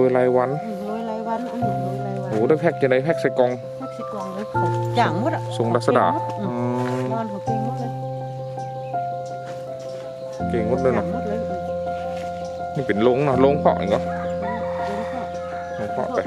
รวยรายวันอืมรวยรายวันอันนี้รวยรายวันโอ้ได้แพ็กจะได้แพ็กใส่กล่องแท็กซี่กล่องเลยเขาจ่างหมดอะทรงรัศดาอือ๋อมนอนเขาเก่งหมดเลยเก่งหมดเลยจ่างเนาะหมดเลยอืมนี่เป็นโรงเนาะโรงเพาะอีกเหรอเดินเข้าโรงเพาะไป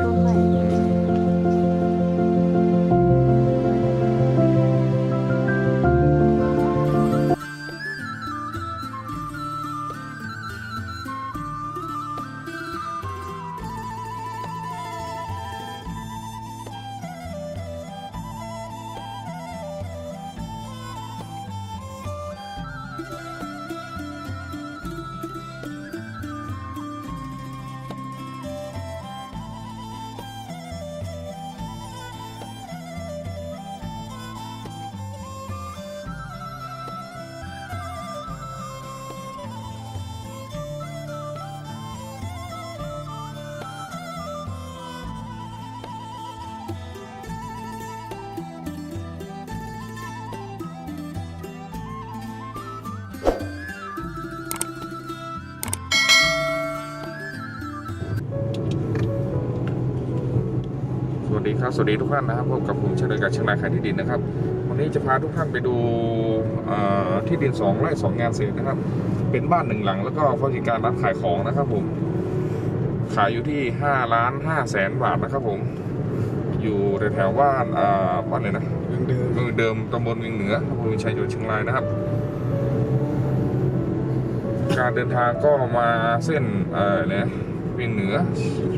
วัสดีครับ สวัสดีทุกท่านนะครับพบกับผมเฉลิมกับเชียงรายขายที่ดินนะครับ วันนี้จะพาทุกท่านไปดูเอ่อที่ดินสองไร่สองงานเศษนะครับ เป็นบ้านหนึ่งหลัง แล้วก็บริการร้านขายของนะครับผม ขายอยู่ที่ห้าล้านห้าแสนบาทนะครับผม อยู่แถวๆบ้านอ่าบ้านเลยนะเดิมเมืองเดิมตำบลเวียงเหนืออำเภอเวียงชัยจังหวัดเชียงรายนะครับ การเดินทางก็มาเส้นเอ่อเนี่ยเวียงเหนือ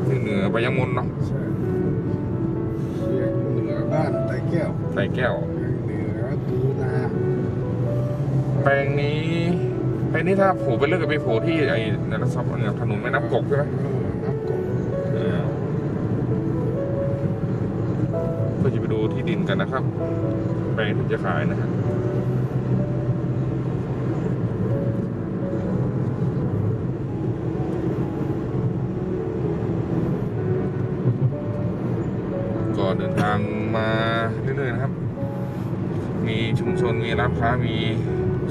เวียงเหนือไปยังมนเนาะ แก้วไต่แก้วเรียกเหนือปูนาแปลงนี้แปลงนี้ถ้าผูกไปเลือกกับไปผูกที่ไอ้นันซับเนี่ยถนนแม่น้ำกกใช่ไหมเออน้ำกบเออเพื่อจะไปดูที่ดินกันนะครับ แปลงที่จะขายนะฮะก็เดินทางมา มีชุมชนมีร้านค้ามี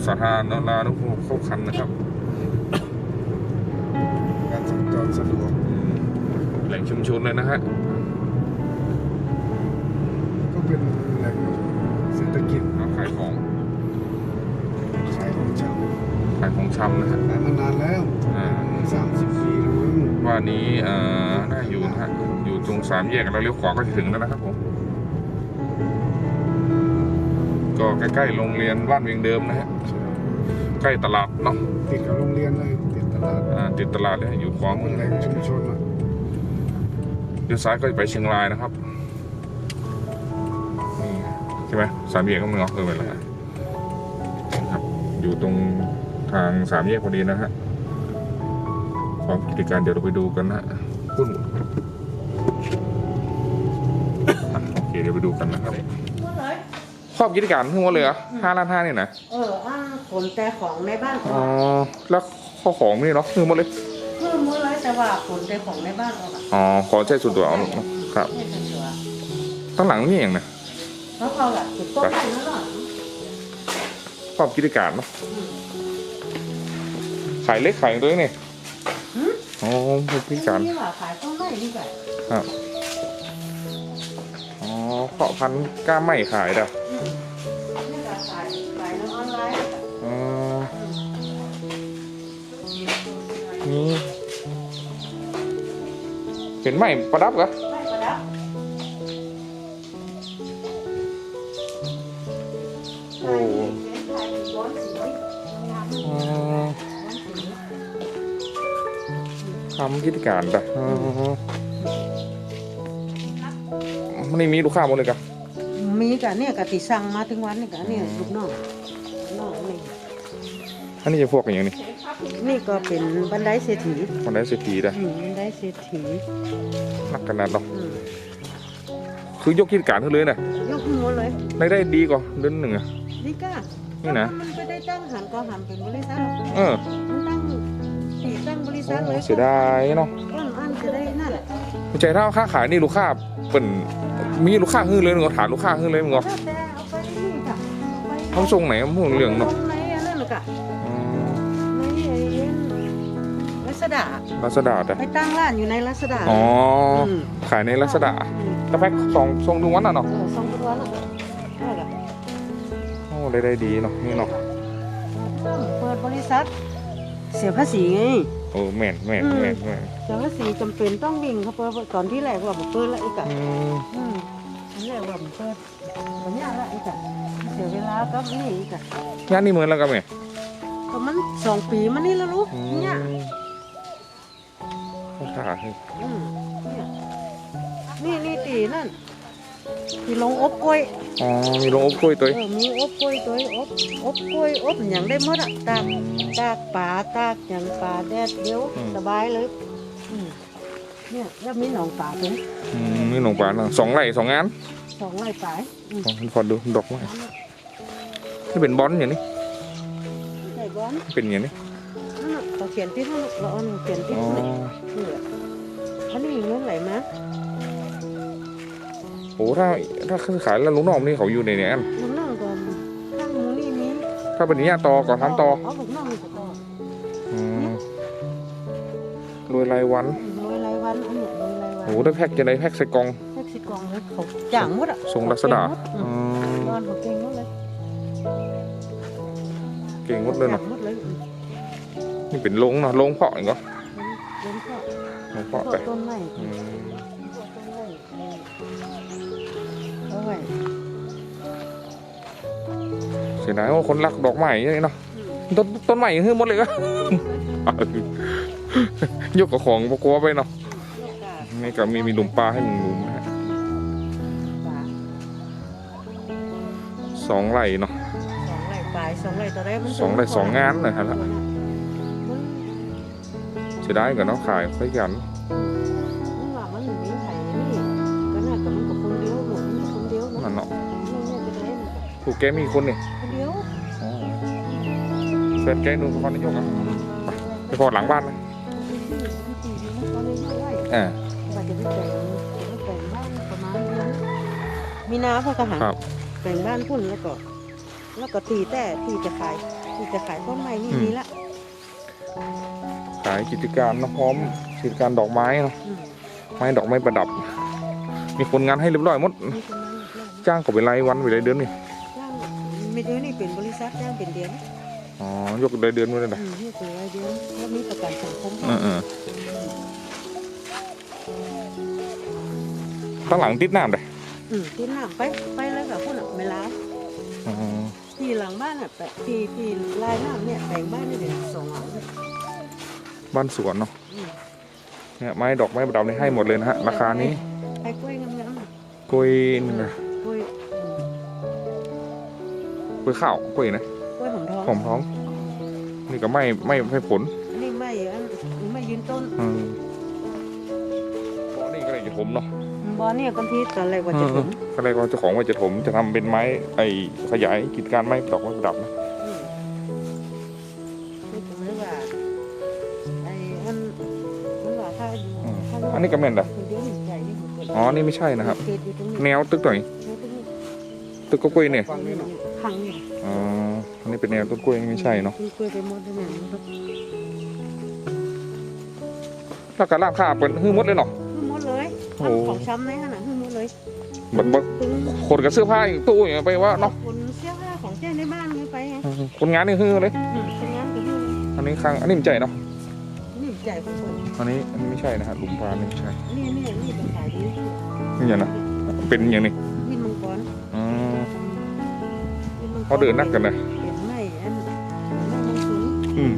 สาธารณรานุภูมิครบครันนะครับ การสัญจรสะดวกอืมแหล่งชุมชนเลยนะฮะก็เป็นแหล่งเศรษฐกิจร้านขายของขายของชขายของชำนะฮะำขายมานานแล้วอ่าสามสิบปีแล้วมั้งว่านี้เอ่อน่าอยู่นะฮะอยู่ตรงสามแยกแล้วเลี้ยวขวาก็จะถึงแล้วนะครับผม ก็ใกล้ๆโรงเรียนบ้านเวียงเดิมนะฮะใกล้ตลาดเนาะติดกับโรงเรียนเลยติดตลาดอ่าติดตลาดเลยอยู่ขวามือแหล่งชุมชนอะเลี้ยวซ้ายก็จะไปเชียงรายนะครับนี่ใช่ไหมสามแยกก็มึงเหรอเออไปแล้วครับ อยู่ตรงทางสามแยกพอดีนะฮะพร้อมกิจการเดี๋ยวเราไปดูกันนะฮะหุ้นอะโอเคเดี๋ยวไปดูกันนะครับหมดเลย ครอบกิจการทั้งหมดเลยเหรอห้าล้านห้านี่นะเอออ่าขนแต่ของในบ้านอ๋อแล้วข้อของนี่เนาะทั้งหมดเลยคือหมดเลยแต่ว่าขนแต่ของในบ้านออกอะอ๋อขอใช้ส่วนตัวเอาครับไม่เป็นตัวตั้งหลังนี่อย่างนะแล้วเขาล่ะจุดต้นไม้นั่นหรอครอบกิจการเนาะขายเล็กขายตัวนี่หืมอ๋อผู้พิการนี่ว่าขายต้นไม้นี่แบบครับอ๋อเพาะพันธุ์กล้าไม่ขายเด้อ นี่เป็นไม้ประดับเหรอไม่ประดับโอ้เป็นขายย้อนสีงามอ๋อย้อนสีทำกิจการเด้ออ๋อมันนี่มีลูกค้าหมดเลยกะมีกะเนี่ยกะติสั่งมาถึงวันนี่กะเนี่ยลูกน้องลูกน้องนี่อันนี้จะพวกอย่างนี้ นี่ก็เป็นบันไดเศรษฐีคนได้สิทธีเด้ออืมบันไดเศรษฐีนักกันนัดเนาะอืมคือยกกิจการเท่าเลยนะยกหัวเลยรายได้ดีกว่าเดือนหนึ่งอะนี่ก้านี่นะ มันไปได้ตั้งหันก็หันเป็นบริษัทเออมันตั้งสีตั้งบริษัทเลยเสียดายเนาะต้นอันจะได้นั่นแหละใจเท่าค้าขายนี่ลูกค้าเป็นมีลูกค้าฮื้อเลยมึงเอาถามลูกค้าฮื้อเลยมึงเอาถ้าแต่เอาไปนี่ค่ะเอาไปเขาส่งไหนมึงเรื่องเนาะตรงไหนอันนั้นน่ะกะอืมในไอ้ ดารัศดาแต่ไปตั้งร้านอยู่ในรัศดาอ๋อมขายในรัศดาอืมตะแพ็กสองทรงทุกวันอะเนาะเออสองตัวแล้วนั่นแหละโอ้ได้ได้ดีเนาะนี่เนาะเปิดบริษัท เสียภาษีไงโอ้แม่นแม่นอืมแม่นแม่นเสียภาษีจำเป็นต้องวิ่งเขาเปิดตอนที่แรกว่าบอกเปิดแล้วอีกอะอืมอืมอันแรกว่าบอกเปิดวันนี้ละอีกอะเสียเวลาก็นี่อีกอะงานนี่เหมือนแล้วกันไหมก็มันสองปีมานี่แล้วลูกอืมเนี่ย เขาถ่ายอืมเนี่ยนี่นี่ตีนั่นที่ลงอบกล้วยอ๋อ มีโรงอบกล้วยตัวเออมีอบกล้วยตัวอบอบกล้วยอบอย่างได้หมดอะตากตากป่าตากอย่างป่าแดดเดียวสบายเลยอืมเนี่ยแล้วมีหนองป่าถึงอืมนี่หนองปลาเนาะสองไร่สองงานสองไร่ป่ายอืมอ๋อพอดูดอกไม้นี่เป็นบอลอย่างนี้ใส่บอลเป็นอย่างนี้นั่นน่ะ เราเขียนที่นั่นน่ะเราเอาหนูเขียนที่อ๋อนั่นน่ะนี่แหละอันนี้เงินไหลมาโอ้ถ้าถ้าซื้อขายแล้วลุงน้องนี่เขาอยู่ในเนี่ยอันลุงนั่งก่อนข้างหมูนี่มีถ้าเป็นอย่างนี้ต่อก่อนทำต่อเอาลุงนั่งมีต่ออืมรวยรายวันรวยรายวันอันเนี้ยรวยรายวันโอ้ได้แพ็กจะได้แพ็กใส่กล่องแท็กซี่กองเลยเขาจ่างหมดอะทรงลักษณะอือืมมนอนเขาเก่งหมดเลยเก่งหมดเลยเนาะ เป็นโรงเนาะโรงเพาะอีกเหรอเลี้ยงพ่อโรงพ่อเพาะแต่ต้นไม้อืมพ่อต้นไม้เอาไว้เสียดายว่าคนรักดอกไม้อย่างนี้เนาะอืมต้นต้นไม้คือหมดเลยก็ยกกับของปกลัวไปเนาะลูกกานี่ก็มีมีหลุมปลาให้หนึ่งหลุมนะฮะปลาสองไร่เนาะสองไร่ปลายสองไร่ต่อไร่มันสองไร่สองงานเลยฮะมัน เสียดายกับเนาะขายค่อยกันมันว่ามันมีไผ่นี่ก็น่าจะมันกับคนเดียวหนูมันกับคนเดียวเนาะนั่นเนาะนี่เนี่ยจะได้มันกับถูกแกมีคนนี่คนเดียวอ๋อแฟนแกดูนครนายกอะไปไปพอหลังบ้านนะตีดีนะตอนนี้ไร่อ่าว่าจะไปแต่งจะไปแต่งบ้านประมาณเดือนมีนาพ่อก็หาครับแต่งบ้านพุ่นแล้วก็ แล้วก็ตีแต่ตีจะขายตีจะขายต้นไม้นี่อืมมีละขายกิจการเนาะพร้อมกิจการดอกไม้เนาะอืมไม้ดอกไม้ประดับ มีคนงานให้เรียบร้อยหมดมีคนมาอีกแล้วจ้างก็เป็นรายวันเป็นรายเดือนนี่จ้างไม่เดือนนี่เป็นบริษัทจ้างเป็นเดือนอ๋อยกรายเดือนมาเลยนะอืมนี่เป็นรายเดือนแล้วมีประกันสังคมเออเออข้างหลังติดน้ำเลยอืมที่น้ำไปไปแล้วกับพุ่นอะไม่ลาวอ๋อที่หลังบ้านอะแต่ที่ที่ลายน้ำเนี่ยแต่งบ้านนี่เดี๋ยวสองหลังเลย บ้านสวนเนาะอืมเนี่ยไม้ดอกไม้ประดับนี่ให้หมดเลยนะฮะราคานี้ไปกล้วยงามๆน่ะกล้วยนี่นะกล้วยอืมกล้วยข้าวกล้วยนะกล้วยหอมทองหอมท้อง นี่ก็ไม่ไม่ไม่ผลนี่ไม่อันไม่ยืนต้นอืมอ๋อนี่ก็เลยจะถมเนาะบอเนี่ยกันที่ตอนแรกว่าจะถึงก็เลยว่าเจ้าของว่าจะถมจะทำเป็นไม้ไอ้ขยายกิจการไม้ดอกไม้ประดับนะ นนี้ก็แม่นนะคนเดียวนี่ใหญ่นี่ผมเปิดอ๋อ นี่ไม่ใช่นะครับเขตอยู่ตรงนี้แนวตึกหน่อยแนวตรงนี้ตึกก็กล้วยเนี่ยฟังนี่เนาะขังนี่อ๋อ อันนี้เป็นแนวต้นกล้วยไม่ใช่เนาะคือกล้วยไปหมดเลยเนี่ยนะครับแล้วก็ร้านค้าเปิดฮื้อหมดเลยเนาะหึ่มหมดเลยโอ้ของช้ำในขนาดหึ่มหมดเลยแบบแบบตึงคนกับเสื้อผ้าอีกตู้อย่างเงี้ยไปว่าเนาะคนเสื้อผ้าของเจ้ในบ้านไงไปไงอืมคนงานนี่ฮื้อเลยอืมเป็นงานไปหึ่มอันนี้ข้างอันนี้มันใจเนาะนี่ใหญ่ของคน อันนี้อันนี้ไม่ใช่นะฮะหลุมปลานี่ไม่ใช่นี่นี่นี่เป็นขายดีนี่อย่างนะเป็นอย่างนี้วินมังกรอ๋อวินมังกรเขาเดินนักกันนะเป็นไม้อันไม้มังคุดอืม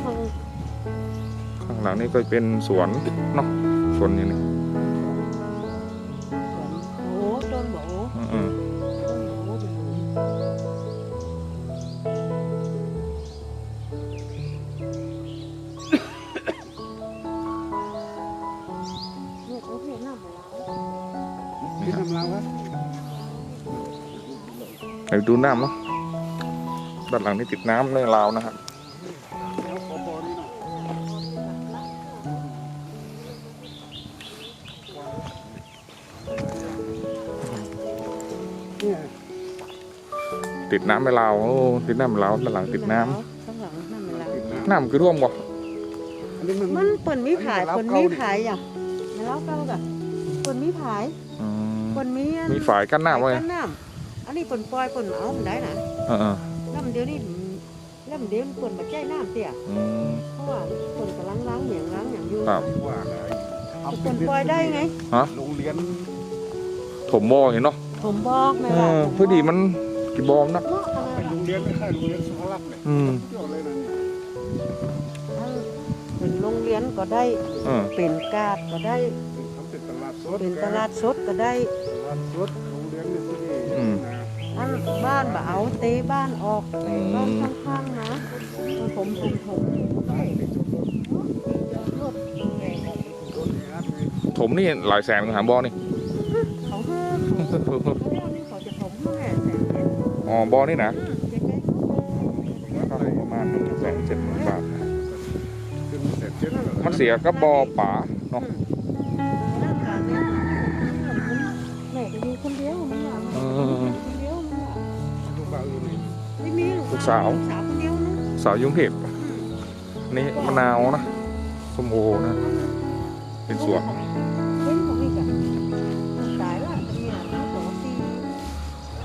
เขาข้างหลังนี่ก็เป็นสวนเนาะสวนอย่างนี้ ไปดูน้ำเนาะด้านหลังนี่ติดน้ำในราวนะครับแล้วขอปอนี่เนาะเนี่ยติดน้ำในราวโอ้ติดน้ำในราวด้านหลังติดน้ำข้างหลังน้ำมันแล้วติดน้น้ำคือร่วมบ่อันนี้มันมันเปิ่นมีผายอันนี้เปิ่นเล้ามีเก่าดิผายอย่างมาเล่าเก่ากะเปิ่นมีผายอืมเปิ่นมีอันมีฝายกั้นหน้าไว้กั้นน้ำอั นนี้เปิ่นปล่อยเปิ่นเอามันได้นะเออแล้วมันเดี๋ยวนี้แล้วมันเดี๋ยวเปิ่นมาแจ้น้ำเตี่ยๆอืมเพราะว่าเปิ่นกำลังล้างเหนียงล้างอย่างอยู่ครับว่าไงเอาเปิ่นปล่อยได้ไงโรงเรียนถมบ่อเห็นเนาะผมบอกแม่เอว่าอผมพอดีมันกี่บอมนะเนาะขนาดเป็นโรงเรียนไม่ใช่โรงเรียนสุขลักษณ์เนี่ยอืมเที่ยวเลยนะเนี่ยเป็นโรงเรียนก็ได้เออเป็นกาดก็ได้ทำเป็นตลาดสดเป็นตลาดสดก็ได้ตลาดสดโรงเรียนนี่ที่นี่อืมนะอัน บ้านบ่เอาเตะบ้านออกบ้านข้างๆนะผมผมผมผมรถมนี่หลายแสนหาบอนี่เขาห้ามเขานี่เขาจะผมห้าแสนเจ็ดอ๋อบอนี่นะก็ประมาณหนึ่งแสนเจ็ดหมื่นบาท มันเสียก็บ่อป่าเนาะ สาวลูกสาวคนเดียวนะสาวยุงเทพนี่มะนาวนะส้มโอนะ เป็นสวนเฮ้ยของนี่กันตายละจะมีอะไรสองสี่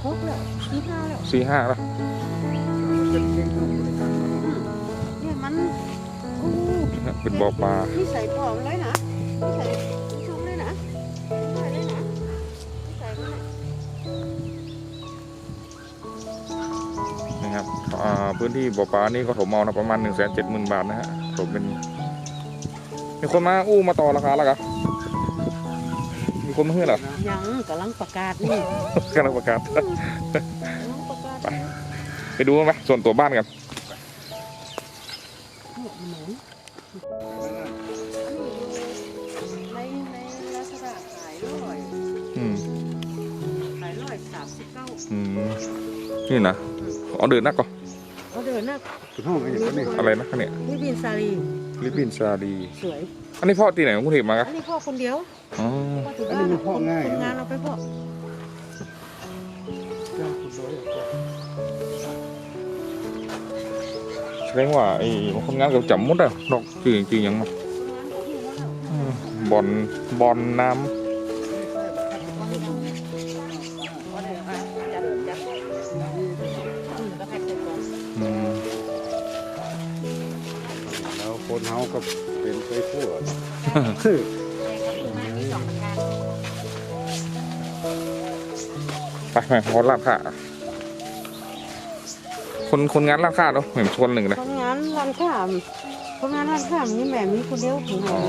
หกแล้วสี่ห้าแล้วสี่ห้าละเป็นเก่งลูกบริการเนี่ยมันโอ้เป็นบ่อปลานี่ใส่ปอมเลยนะ พื้นที่บ่อปลานี่ก็ถมเอานะประมาณหนึ่งแสนเจ็ดหมื่นบาทนะฮะถมเป็นมีคนมาอู้มาต่อราคาแล้วครับมีคนมาเฮือเหรอยังกำลังประกาศนี่กำลังประกาศกำลังประกาศไปไปดูไหมส่วนตัวบ้านกันเนี่ยหมูในในลักษณะขายร้อยอืมขายร้อยสามสิบเก้าอืมนี่นะเอาเดินนักก่อน เอาเดินนะเป็นห้องอะไรอย่างนี้อะไรนะเนี่ยนี่บินซาลีลิปปินซาดีสวย อันนี้พ่อตีไหนของกรุงเทพมาครับอันนี้พ่อคนเดียวอ๋อพ่อที่บ้านอะคนคนงานเราไปพ่อแสดงว่าไอ้คนงานเขาจำหมดอะดอกจริงจริงๆยังคนงานเขาอยู่แล้วอืมบอลบอลน้ก็ แต่ก็คือมาที่สองประการไปไปพอลาดค่าคนคนงานลาดค่าเนาะเหมือนชวนหนึ่งเลยคนงานร้านข้ามคนงานร้านข้ามนี่แม่มีคนเดียวถึงไหนอ๋อ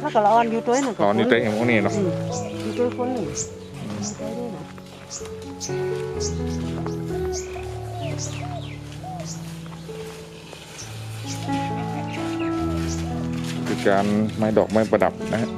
แล้วก็ละออนอยู่ตัวหนึ่งตอนนี้เต้เห็นพวกนี้เนาะอืมอยู่ตัวคนหนึ่ง การไม้ดอกไม้ประดับนะฮะ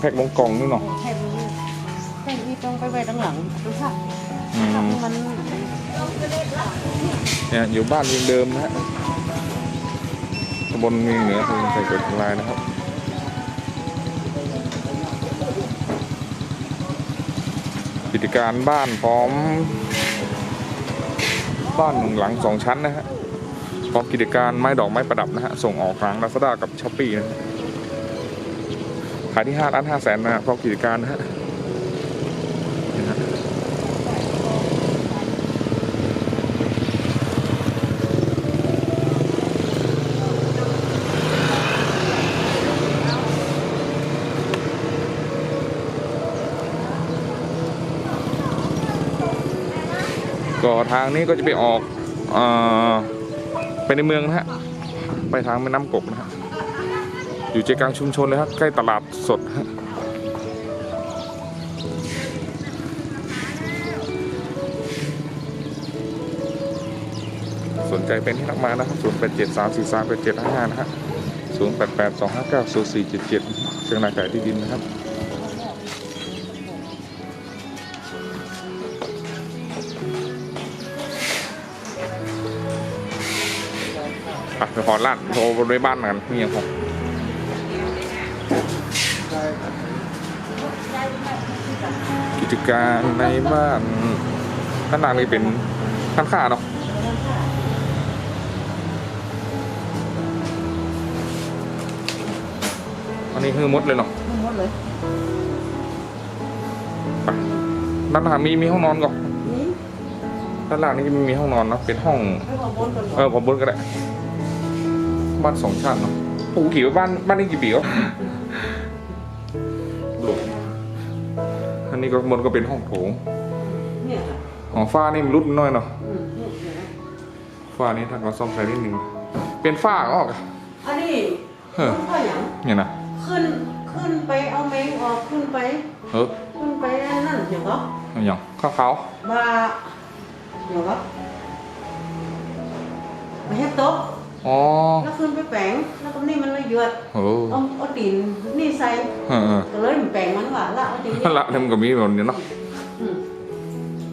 แพ็คลงกล่องนี่เนาะแผ่นนี้แผ่นี้ต้องไปไว้ตั้งหลังดูค่ะอืมมันเนี่ยอยู่บ้านเวียงเดิมนะฮะตำบลเวียงเหนืออำเภอใส่เกิดเชียงรายนะครับกิจการบ้านพร้อม บ้านหนึ่งหลังสองชั้นนะฮะพร้อมกิจการไม้ดอกไม้ประดับนะฮะส่งออกทางลาซาด้ากับช้อปปี้นะฮะายที่ห้าล้านห้าแสนนะพร้อกิจการนะฮะนี่ฮะก็ทางนี้ก็จะไปออกอไปในเมืองนะฮะ ไปทางแม่น้ำกกนะฮะ อยู่ใจกลางชุมชนเลยครับใกล้ตลาดสดฮะสนใจเป็นที่นักมานะครับศูนย์แปดเจ็ดสามสี่สามแปดเจ็ดห้าห้านะฮะศูนย์แปดแปดสองห้าเก้าศูนย์สี่เจ็ดเจ็ดเชียงรายขายที่ดินนะครับอะเดี๋ยวขอลาดโทรบริบ้านกันนี่ยังผมกิ จการในบ้านด้านหลังนี่เป็นท่านข้าเนาะอันนี้คือมดเลยเนาะหมดเลยไปด้านหลังมีมีห้องนอนก่อนนี่ด้านหลังนี่จะมีห้องนอนเนาะเป็นห้องให้ความบนก่อนเออผมบนก็ได้บ้านสองชั้นเนาะปลูกกี่บ้านบ้านนี้กี่ปีก็ นนี้ก็บนก็เป็นห้องโถงเนี่ยค่ะของฟ้านี่มันรุดน้อยเนาะอืมเนี่ยเห็นไหมฟ้านี่ท่านก็ซ่อมใช้นิดนึงเป็นฝ้าก็ออกอะ อันนี้เออมันก็อย่างเนี่ยนะขึ้นขึ้นไปเอาแมงออกขึ้นไป เออขึ้นไปอันนั่นอย่างก็เอาอย่างข้าวขาวมาอย่างก็มาเฮ็ดโต๊ะ อ๋อแล้วขึ้นไปแปลงแล้วก็นี่มันละเยือดเออเอาเอาตีนนี่ใส่เออเออก็เลยมันแปลงมันว่าละเอาตีนนี่ละแล้วมันก็มีแบบนี้เนาะอืม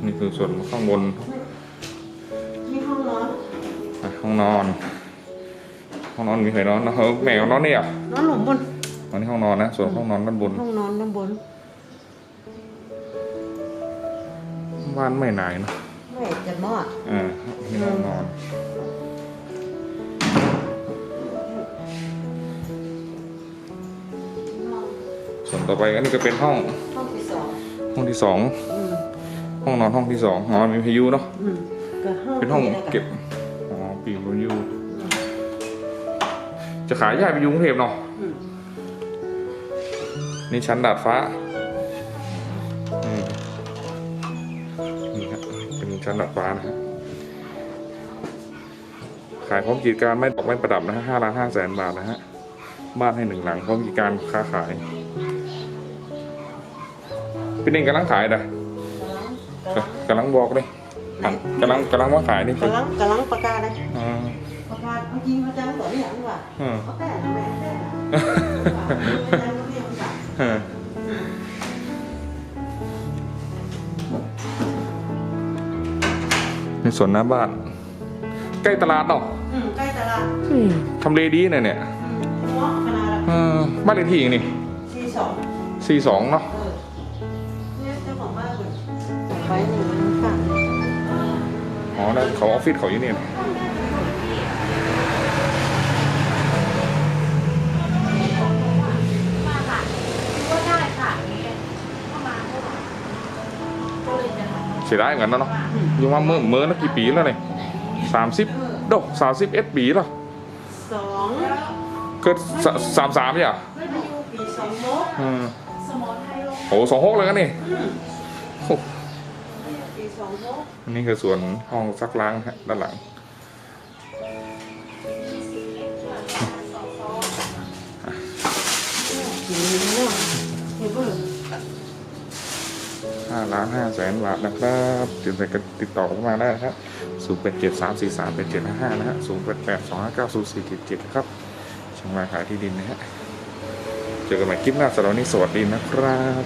นี่คือส่วนข้างบนมีห้องนอนอะห้องนอน ห้องนอนมีใครนอนเนอะเออแมวนอนนี่อะนอนหลุมบนอันนี้ห้องนอนนะส่วนห้องนอนด้านบน ห้องนอนด้านบนบ้านไม่ไหนายนะไม่จะมอด อ่านี่ห้องนอน ส่วนต่อไปอันนี้ก็เป็นห้องห้องที่สองห้องที่สองอืมห้องนอนห้องที่สองอ๋อมีพายุเนาะอืมก็ห้องเป็นห้องที่ได้เก็บอ๋อปีกพายุจะขายย้ายไปอยู่กรุงเทพเนาะอืมนี่ชั้นดาดฟ้าอืมนี่ครับเป็นชั้นดาดฟ้านะฮะขายพร้อมกิจการไม่ตกไม่ประดับนะฮะห้าล้านห้าแสนบาทนะฮะบ้านให้หนึ่งหลังพร้อมกิจการค้าขาย เป็นเองกำลังขายนะกำลังกำลังบอกเลยกำลังกำลังว่าขายนี่คือกำลังกำลังประกาศเลยอ่าประกาศเอาจริงเอาจังต่อเนี่ยอันว่าอืมเอาแต่ทำไมแต่เอาจังก็เรียกว่าเออในส่วนหน้าบ้าน ใกล้ตลาดเนาะอืมใกล้ตลาดทำเลดีเนี่ยเนี่ยอืมหัวขนาดละเออบ้านเลขที่นี่สี่สองสี่สองเนาะ อ๋อแล้วเขาออฟฟิศเขาอยู่นี่เสียดายเหมือนกันนะเนาะอยู่มาเมื่อเมื่อนักกี่ปีแล้วเนี่ยสามสิบดอกสามสิบเอ็ดปีแล้วสองเกิดสามสามเนี่ยไม่ไปอยู่ปีสองโมกอืมสมอไทยโอ้สองหกเลยกันนี่ อันนี้คือส่วนห้องซักล้างฮะด้านหลัง ห้าล้านห้าแสนบาทนะครับติดต่อกันติดต่อเข้ามาได้นะครับศูนย์แปดเจ็ดสามสี่สามเป็นเจ็ดห้าห้านะฮะศูนย์แปดแปดสองห้าเก้าศูนย์สี่เจ็ดเจ็ดครับช่างราขายที่ดินนะฮะ เจอกันใหม่คลิปหน้าสำหรับวันนี้สวัสดีนะครับ